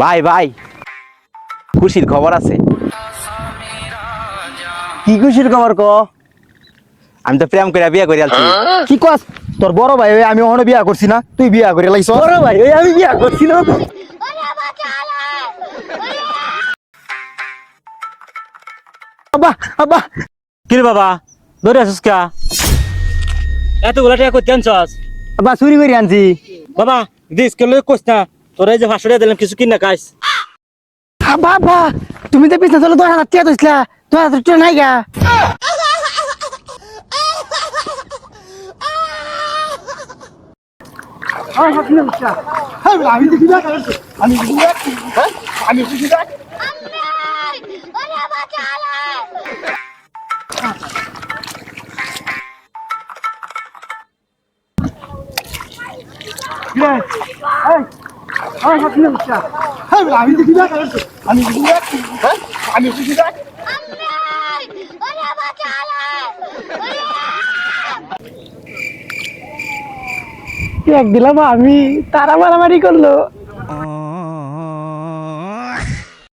ভাই ভাই। খুশির খবর আছে? কি খুশির খবর ক? আমি তো প্রেম করে বিয়ে করে আলছি। কি কস? তোর বড় ভাই ওই আমি ওখানে বিয়া করছি না তুই বিয়া করে লাইছ। বড় ভাই ওই আমি বিয়া করছি না। আব্বা আব্বা। কি রে বাবা? ধরে আসিস কা? এতগুলা টাকা করতে আনছস? আব্বা চুরি করে আনছি। বাবা দিস কেন কোস না? তোরা এই যে পাঁচশো টাকা দিলাম কিছু কিনা খাইস আব্বা আব্বা তুমি তো পিছনে চলো দশ হাজার টাকা দিছিলা দশ হাজার টাকা নাই গা এক দিলাম আমি তারা মারামারি করল।